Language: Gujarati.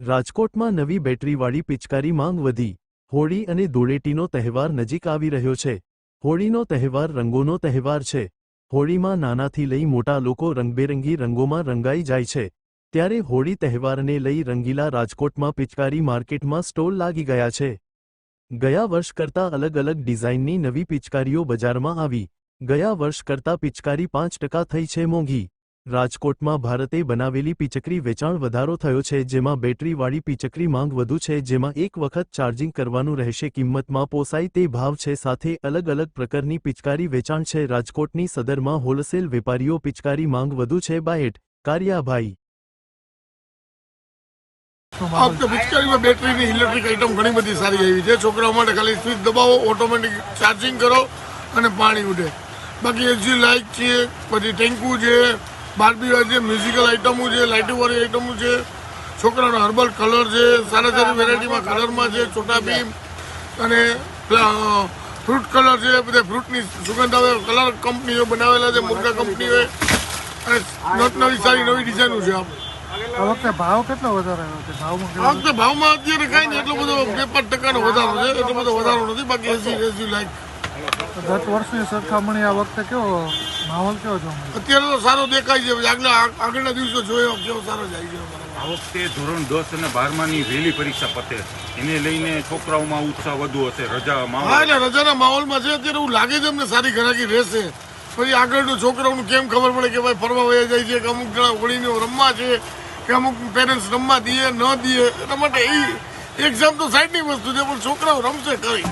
રાજકોટમાં નવી બેટરીવાળી પિચકારી માંગ વધી. હોળી અને ધૂળેટીનો તહેવાર નજીક આવી રહ્યો છે. હોળીનો તહેવાર રંગોનો તહેવાર છે. હોળીમાં નાનાથી લઈ મોટા લોકો રંગબેરંગી રંગોમાં રંગાઈ જાય છે. ત્યારે હોળી તહેવારને લઈ રંગીલા રાજકોટમાં પિચકારી માર્કેટમાં સ્ટોલ લાગી ગયા છે. ગયા વર્ષ કરતાં અલગ અલગ ડિઝાઇનની નવી પિચકારીઓ બજારમાં આવી. ગયા વર્ષ કરતાં પિચકારી પાંચ ટકા થઈ છે મોંઘી. રાજકોટમાં ભારતે બનાવેલી પિચકરી વેચાણ વધારો થયો છે, જેમાં બેટરીવાળી પિચકરી માંગ વધુ છે, જેમાં એક વખત ચાર્જિંગ કરવાનું રહેશે કિંમતમાં પોસાય તે ભાવ છે, સાથે અલગ અલગ પ્રકારની પિચકારી વેચાણ છે, રાજકોટની સદરમાં હોલસેલ વેપારીઓ પિચકારી માંગ વધુ છે બાયટ કારિયાભાઈ. આ વખતે પિચકારીમાં બેટરીની ઇલેક્ટ્રિક આઇટમ ઘણી બધી સારી આવી છે, છોકરાઓ માટે ખાલી સ્વિચ દબાવો, ઓટોમેટિક ચાર્જિંગ કરો અને પાણી ઉડે. બાકી એજી લાઇટ છે, પછી ટેન્કુ છે બારબી છે મ્યુઝિકલ આઇટમો છે લાઇટોવાળી આઇટમો છે છોકરાનો હર્બલ કલર છે સારા સારી વેરાયટીમાં કલરમાં છે છોટા ભીમ અને ફ્રૂટ કલર છે બધા ફ્રૂટની સુગંધ આવે કલર કંપનીઓ બનાવેલા છે મોટા કંપનીઓએ અને નવી સારી નવી ડિઝાઇનો છે આપણે વખતે ભાવ કેટલો વધારે ભાવમાં અત્યારે કઈ નહીં એટલો બધો બે પાંચ ટકાનો વધારો છે એટલો બધો વધારો નથી બાકી એસી એસી લાઈક ગત વર્ષની સરખામણી આ વખતે કેવો માહોલ કેવો જોવા અત્યારે તો સારો દેખાય છે. આગલા આગળના દિવસો જોયો કેવો સારો જાય છે. આ વખતે ધોરણ દસ અને બારમાની વહેલી પરીક્ષા પતે. એને લઈને છોકરાઓમાં ઉત્સાહ વધુ હશે રજા હા માહોલ એટલે રજાના માહોલમાં છે. અત્યારે એવું લાગે છે અમને સારી ઘરાકી રહેશે. પછી આગળનું છોકરાઓનું કેમ ખબર પડે કે ભાઈ ફરવા વયા જાય છે કે અમુક જણા હોળીને રમવા છે કે અમુક પેરેન્ટ્સ રમવા દઈએ ન દઈએ. એટલા માટે એ એક્ઝામ તો સાઈડની વસ્તુ છે પણ છોકરાઓ રમશે ખરી.